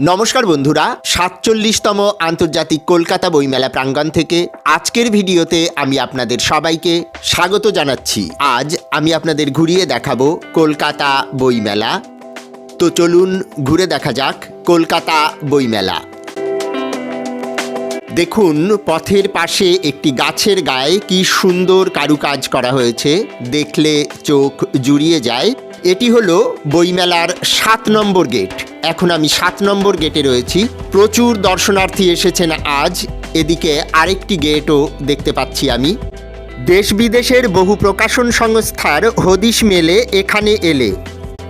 নমস্কার বন্ধুরা, সাতচল্লিশতম আন্তর্জাতিক কলকাতা বইমেলা প্রাঙ্গণ থেকে আজকের ভিডিওতে আমি আপনাদের সবাইকে স্বাগত জানাচ্ছি। আজ আমি আপনাদের ঘুরিয়ে দেখাবো কলকাতা বইমেলা। তো চলুন ঘুরে দেখা যাক কলকাতা বইমেলা। দেখুন, পথের পাশে একটি গাছের গায়ে কি সুন্দর কারুকাজ করা হয়েছে। দেখলে চোখ জুড়িয়ে যায়। এটি হলো বইমেলার সাত নম্বর গেট। এখন আমি সাত নম্বর গেটে রয়েছি। প্রচুর দর্শনার্থী এসেছেন আজ। এদিকে আরেকটি গেটও দেখতে পাচ্ছি আমি। দেশ বিদেশের বহু প্রকাশন সংস্থার হদিশ মেলে এখানে এলে।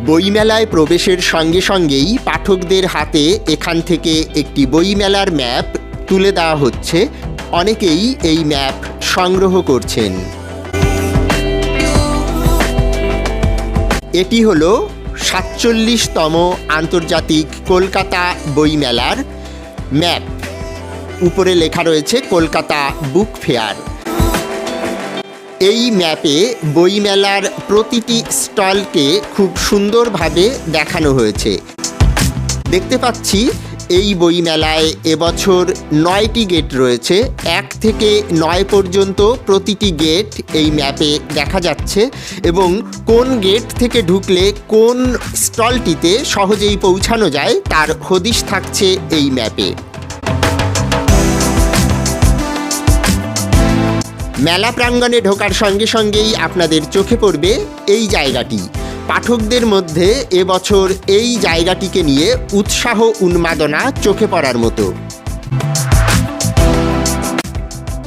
বইমেলায় প্রবেশের সঙ্গে সঙ্গেই পাঠকদের হাতে এখান থেকে একটি বইমেলার ম্যাপ তুলে দেওয়া হচ্ছে। অনেকেই এই ম্যাপ সংগ্রহ করছেন। এটি হলো সাতচল্লিশতম আন্তর্জাতিক কলকাতা বইমেলার ম্যাপ। উপরে লেখা রয়েছে কলকাতা বুক ফেয়ার। এই ম্যাপে বইমেলার প্রতিটি স্টলকে খুব সুন্দরভাবে দেখানো হয়েছে। দেখতে পাচ্ছি এই বইমেলায় এবছর নয়টি গেট রয়েছে। এক থেকে নয় পর্যন্ত প্রতিটি গেট এই ম্যাপে দেখা যাচ্ছে এবং কোন গেট থেকে ঢুকলে কোন স্টলটিতে সহজেই পৌঁছানো যায় তার হদিশ থাকছে এই ম্যাপে। মেলা প্রাঙ্গণে ঢোকার সঙ্গে সঙ্গেই আপনাদের চোখে পড়বে এই জায়গাটি। পাঠকদের মধ্যে এবছর এই জায়গাটিকে নিয়ে উৎসাহ উন্মাদনা চোখে পড়ার মতো।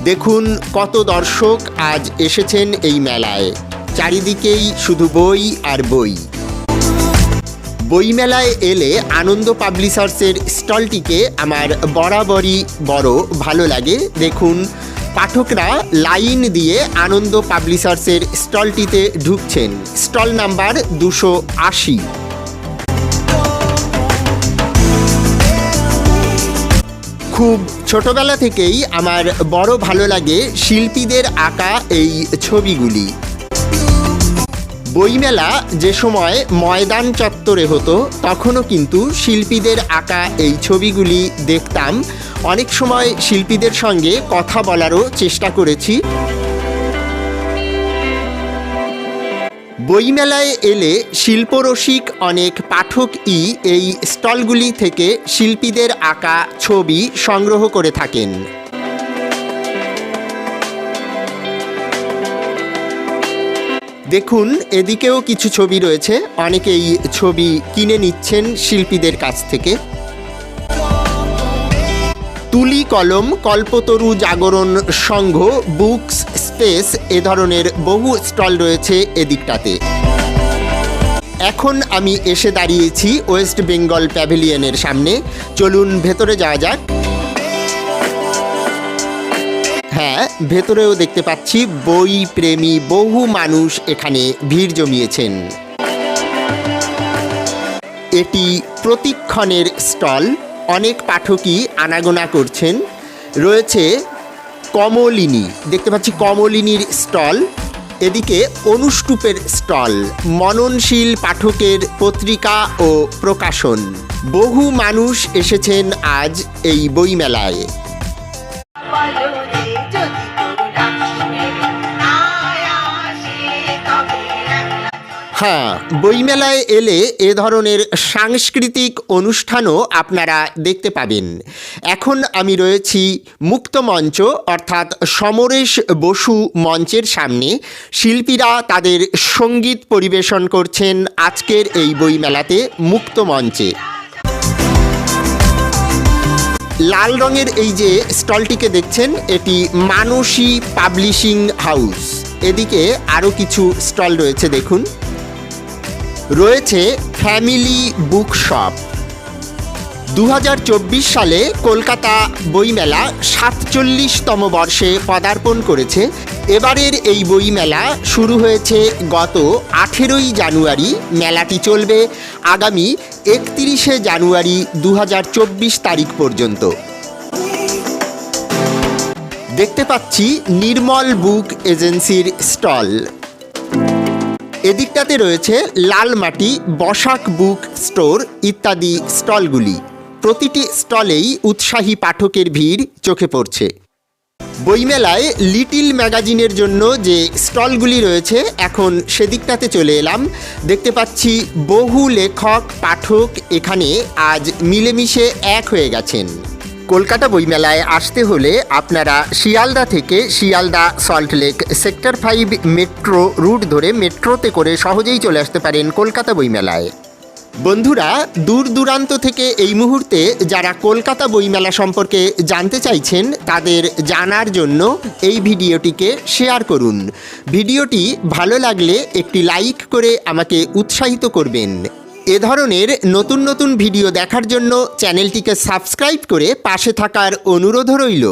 দেখুন কত দর্শক আজ এসেছেন এই মেলায়। চারিদিকেই শুধু বই আর বই। বইমেলায় এলে আনন্দ পাবলিশার্সের স্টলটিকে আমার বরাবরই বড় ভালো লাগে। দেখুন পাঠকরা লাইন দিয়ে আনন্দ পাবলিশার্সের স্টলটিতে ঢুকছেন। স্টল নাম্বার দুশো আশি। খুব ছোটবেলা থেকেই আমার বড় ভালো লাগে শিল্পীদের আঁকা এই ছবিগুলি। বইমেলা যে সময় ময়দান চত্বরে হতো, তখনও কিন্তু শিল্পীদের আঁকা এই ছবিগুলি দেখতাম। অনেক সময় শিল্পীদের সঙ্গে কথা বলারও চেষ্টা করেছি। বইমেলায় এলে শিল্পরসিক অনেক পাঠকই এই স্টলগুলি থেকে শিল্পীদের আঁকা ছবি সংগ্রহ করে থাকেন। দেখুন, এদিকেও কিছু ছবি রয়েছে। অনেকেই ছবি কিনে নিচ্ছেন শিল্পীদের কাছ থেকে। তুলি কলম, কল্পতরু জাগরণ সংঘ, বুকস স্পেস এ ধরনের বহু স্টল রয়েছে এদিকটাতে। এখন আমি এসে দাঁড়িয়েছি ওয়েস্ট বেঙ্গল প্যাভিলিয়নের সামনে। চলুন ভেতরে যাওয়া যাক। হ্যাঁ ভেতরেও দেখতে পাচ্ছি বই প্রেমী বহু মানুষ এখানে ভিড় জমিয়েছেন। এটি প্রতিক্ষণের স্টল। অনেক পাঠকই আনাগোনা করছেন। রয়েছে কমলিনী, দেখতে পাচ্ছি কমলিনীর স্টল। এদিকে অনুষ্টুপের স্টল, মননশীল পাঠকের পত্রিকা ও প্রকাশন। বহু মানুষ এসেছেন আজ এই বইমেলায়। হ্যাঁ বইমেলায় এলে এ ধরনের সাংস্কৃতিক অনুষ্ঠানও আপনারা দেখতে পাবেন। এখন আমি রয়েছি মুক্ত মঞ্চ, অর্থাৎ সমরেশ বসু মঞ্চের সামনে। শিল্পীরা তাদের সংগীত পরিবেশন করছেন আজকের এই বইমেলাতে মুক্ত মঞ্চে। লাল রঙের এই যে স্টলটিকে দেখছেন, এটি মানসী পাবলিশিং হাউস। এদিকে আরও কিছু স্টল রয়েছে, দেখুন। রয়েছে ফ্যামিলি বুক শপ দু হাজার চব্বিশ সালে কলকাতা বইমেলা সাতচল্লিশতম বর্ষে পদার্পণ করেছে। এবারের এই বইমেলা শুরু হয়েছে গত আঠেরোই জানুয়ারি। মেলাটি চলবে আগামী একত্রিশে জানুয়ারি দু হাজার চব্বিশ তারিখ পর্যন্ত। দেখতে পাচ্ছি নির্মল বুক এজেন্সির স্টল। এদিকটাতে রয়েছে লাল মাটি, বসাক বুক স্টোর ইত্যাদি স্টলগুলি। প্রতিটি স্টলেই উৎসাহী পাঠকের ভিড় চোখে পড়ছে। বইমেলায় লিটিল ম্যাগাজিনের জন্য যে স্টলগুলি রয়েছে, এখন সেদিকটাতে চলে এলাম। দেখতে পাচ্ছি বহু লেখক, পাঠক এখানে আজ মিলেমিশে এক হয়ে গেছেন। কলকাতা বইমেলায় আসতে হলে আপনারা শিয়ালদা থেকে Sealdah Salt Lake sector five metro route ধরে মেট্রোতে করে সহজেই চলে আসতে পারেন কলকাতা বইমেলায়। বন্ধুরা, দূর দূরান্ত থেকে এই মুহূর্তে যারা কলকাতা বইমেলা সম্পর্কে জানতে চাইছেন, তাদের জানার জন্য এই ভিডিওটিকে শেয়ার করুন। ভিডিওটি ভালো লাগলে একটি লাইক করে আমাকে উৎসাহিত করবেন। এ ধরনের নতুন নতুন ভিডিও দেখার জন্য চ্যানেলটিকে সাবস্ক্রাইব করে পাশে থাকার অনুরোধ রইল।